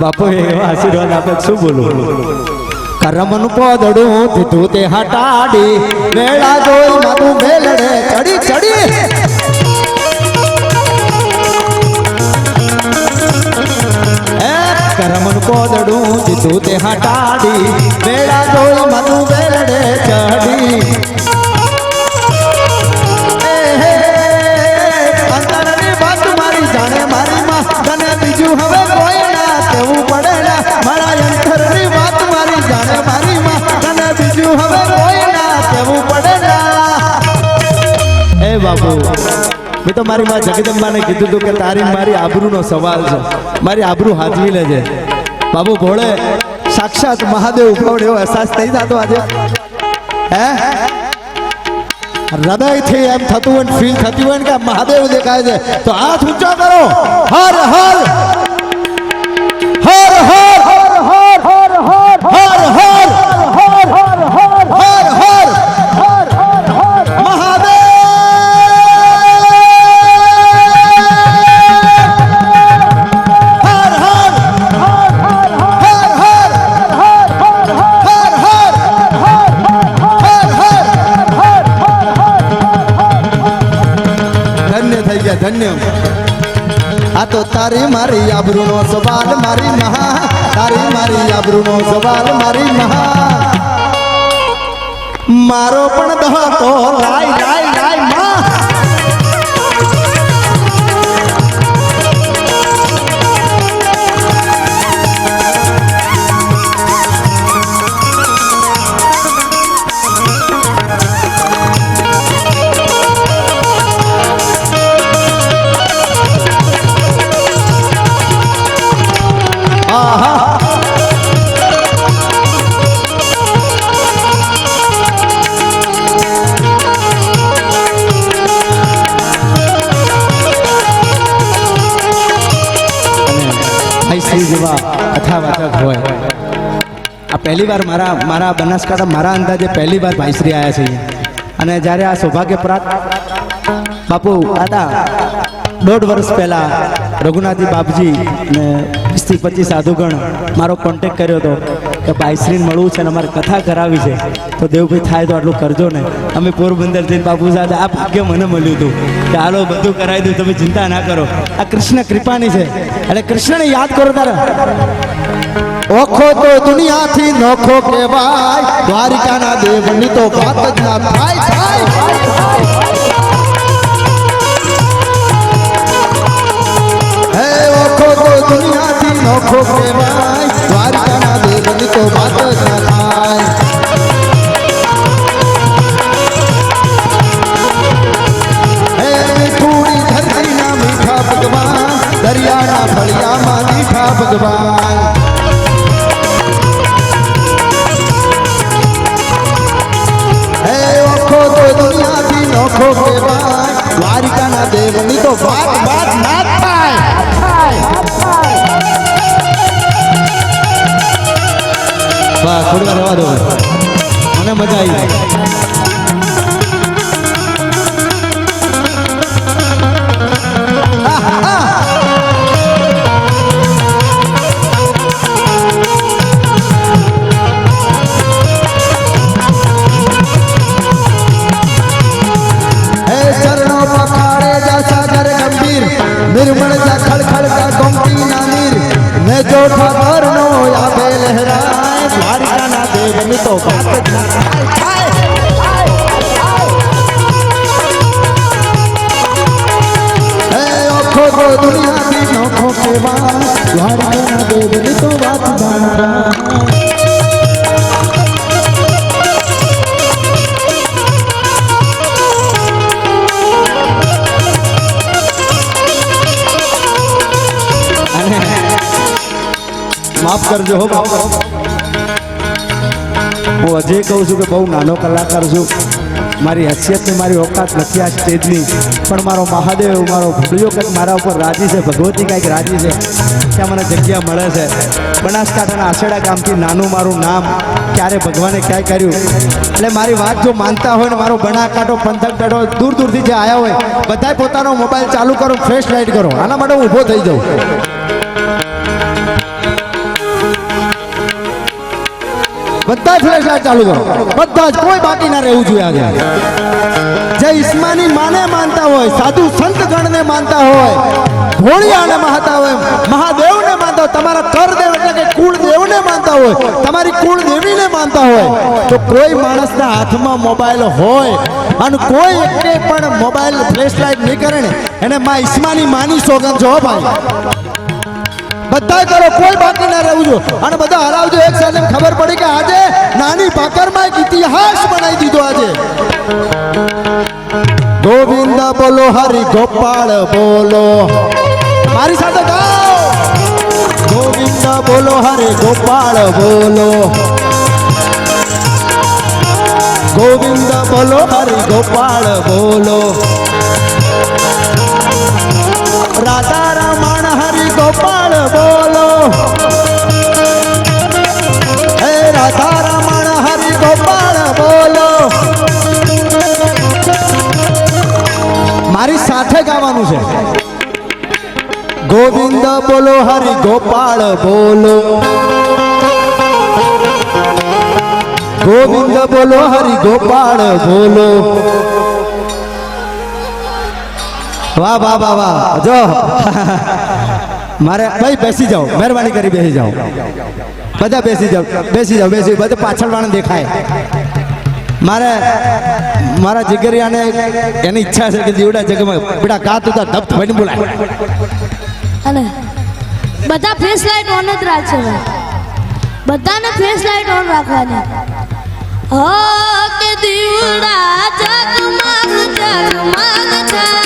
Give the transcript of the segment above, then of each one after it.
બાપુ એવા આશીર્વાદ આપે શું બોલું? કરમનું પોદડું દીધું તે હટાડી, મેળા જોઈ મારું મેલડે ચડી ચડી. તને જીતું તે હટાડી ના જોઈ પડે ના. ચડી બાપુ, મેં તો મારી માં જગદંબાને કીધું હતું કે તારી મારી આબરૂનો સવાલ છે. મારી આબરૂ હાથવી લેજે. બાબુ ભોળે, સાક્ષાત મહાદેવ ઉપવડે એવો અહેસાસ થઈ થતો આજે. હે? હૃદયથી એમ થતું હોય ફીલ થતી હોય ને કે મહાદેવ દેખાય છે, તો હાથ ઊંચો કરો. હર હર. ગયા ધન્ય. આ તો તારી મારી આબરૂનો સવાલ, મારી મહા. તારી મારી આબરૂનો સવાલ, મારી મહા. મારો પણ દહકો લાય લાય લાયમાં ભાઈ જેવા કથાવાચક હોય. આ પહેલી વાર મારા મારા બનાસકાંઠા, મારા અંદાજે પહેલી વાર ભાઈશ્રી આવ્યા છે અને જ્યારે આ સૌભાગ્ય પ્રાપ્ત બાપુ, દાદા, દોઢ વર્ષ પહેલાં રઘુનાથજી બાપજી ને વીસથી પચીસ સાધુગણ મારો કોન્ટેક કર્યો હતો. કે ભાઈશ્રીને મળવું છે અને અમારે કથા કરાવી છે, તો દેવભાઈ થાય તો આટલું કરજો ને. અમે પોરબંદર જઈને બાપુ સાથે આ ભાગ્ય મને મળ્યું હતું કે હાલો બધું કરાવી દઉં, તમે ચિંતા ના કરો. આ કૃષ્ણ કૃપાની છે. એટલે કૃષ્ણને યાદ કરો તારે. ઓખો તો દુનિયાથી નોખો કહેવાય, દ્વારિકાના દેવની તો વાત જ ના થાય થાય દુનિયાથી નોખો કહેવાય, દ્વારિકાના દેવની 啊对对。વાહ થોડી વાર રહેવા દો. મને મજા આવી. માફ કરજો હો હું હજે કહું છું કે બહુ નાનો કલાકાર છું. મારી હસિયતની મારી ઓકાત નથી આ સ્ટેજની. પણ મારો મહાદેવ, મારો ભગજો કંઈક મારા ઉપર રાજી છે, ભગવતી કંઈક રાજી છે. ત્યાં મને જગ્યા મળે છે. બનાસકાંઠાના આસેડા ગામથી નાનું મારું નામ ક્યારે ભગવાને ક્યાંય કર્યું? એટલે મારી વાત જો માનતા હોય ને મારો બનાસકાંઠો પંથક બેઠો દૂર દૂરથી જે આવ્યા હોય, બધાય પોતાનો મોબાઈલ ચાલુ કરો, ફ્રેશ લાઇટ કરો. આના માટે હું ઊભો થઈ જાઉં. બધા ફ્લેશ લાઈટ ચાલુ કરો. બધા જ, કોઈ બાકી ના રહેવું જોઈએ આજે. જે ઈસ્માની માને માનતા હોય, સાધુ સંત ગણને માનતા હોય, ભોળિયાને માનતા હોય, મહાદેવને માનતા હોય, તમારા કરદેવ એટલે કે કુળદેવને માનતા હોય, તમારી કુળદેવીને માનતા હોય, તો કોઈ માણસના હાથમાં મોબાઈલ હોય અને કોઈ એકે પણ મોબાઈલ ફ્લેશ લાઈટ નહીં કરે ને, એને માં ઈસ્માની માની સોગંદ જો ભાઈ. બધા કરો, કોઈ બાકી ના રહેવું જો અને બધા હરાવજો, એક સાથે ખબર પડી ભાકરમાં એક ઇતિહાસ બનાવી દીધો આજે. ગોવિંદ બોલો હરિ ગોપાલ બોલો. મારી સાથે ગોવિંદ બોલો હરે ગોપાલ બોલો. ગોવિંદ બોલો હરિ ગોપાલ બોલો. રાધા સાથે ગાવાનું છે. ગોવિંદ બોલો, હરિ ગોપાળ બોલો. ગોવિંદ બોલો, હરિ ગોપાળ બોલો. વાહ વાહ વાહ વાહ, જો. મારે, ભાઈ, બેસી જાઓ. મહેરબાની કરી બેસી જાઓ. બધા બેસી જાઓ. બેસી જાઓ, બેસી બધા પાછળ વાળા દેખાય. મારે મારા જીગરિયાને એની ઈચ્છા છે કે જીવડા જગમાં બેટા કા તું તાર ધપ થઈને બોલાય. અને બધા ફેસ લાઈટ ઓન જ રાખશે બધાને ફેસ લાઈટ ઓન રાખવાની. હો, કે દીવડા જગમાં જગમાં થાય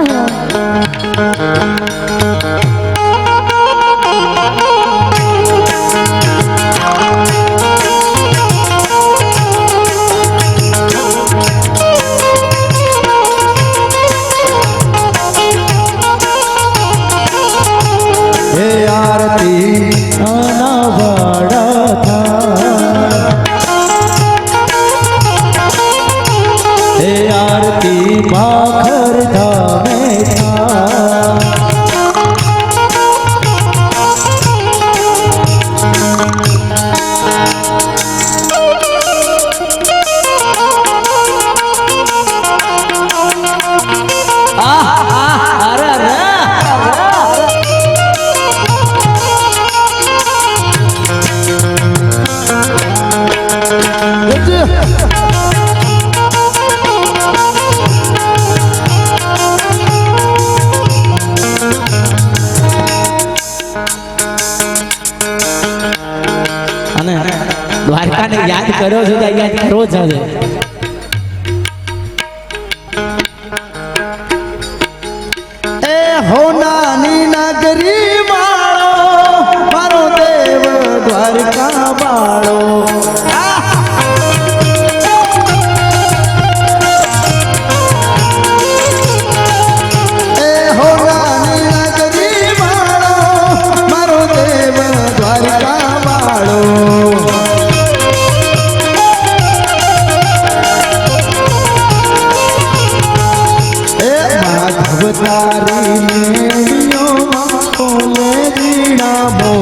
Uh-huh. દ્વારકાને યાદ કરો છો તો યાદ જ છે તારી મેળીઓમાં કોલે જીણામો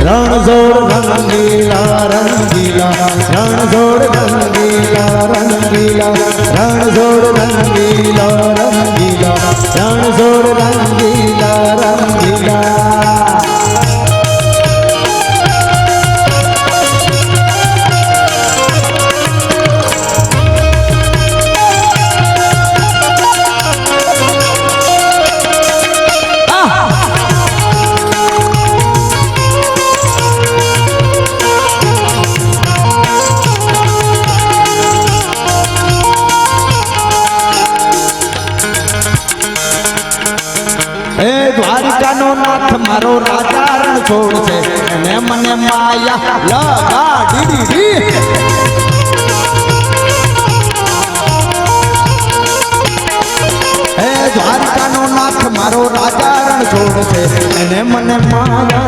રણઝોડ રંગીલા રંગીલા રણઝોડ રંગીલા રંગીલા રણઝોડ રંગીલા રંગીલા રણઝોડ રંગીલા રંગીલા લગાડી દીધી હે દ્વારકાનો નાથ મારો રાજા રણ છોડ એને મને માયા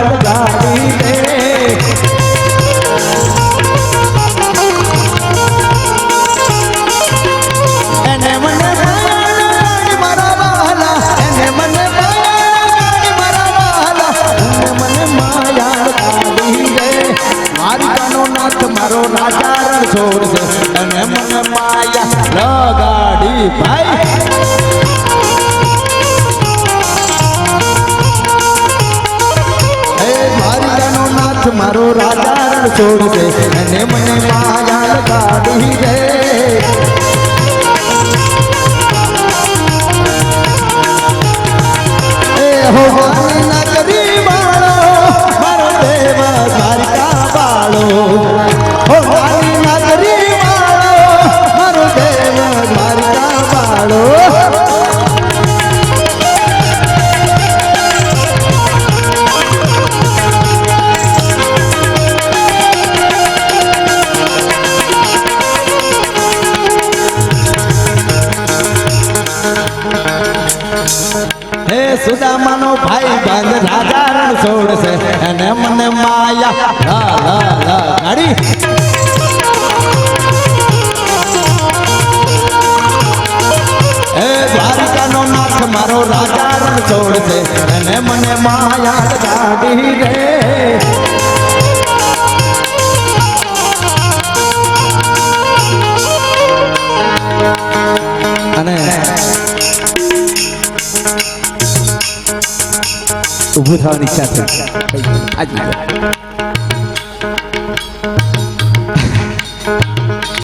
સુદામાનો ભાઈ બંધ રાજા રણ છોડશે. અને મને માયા, લા લા લા, ગાડી. દ્વારિકાનો નાથ મારો રાજા રણ છોડશે. અને મને માયા ગાડી રે ઊભું થવાની ઈચ્છા થઈ આજે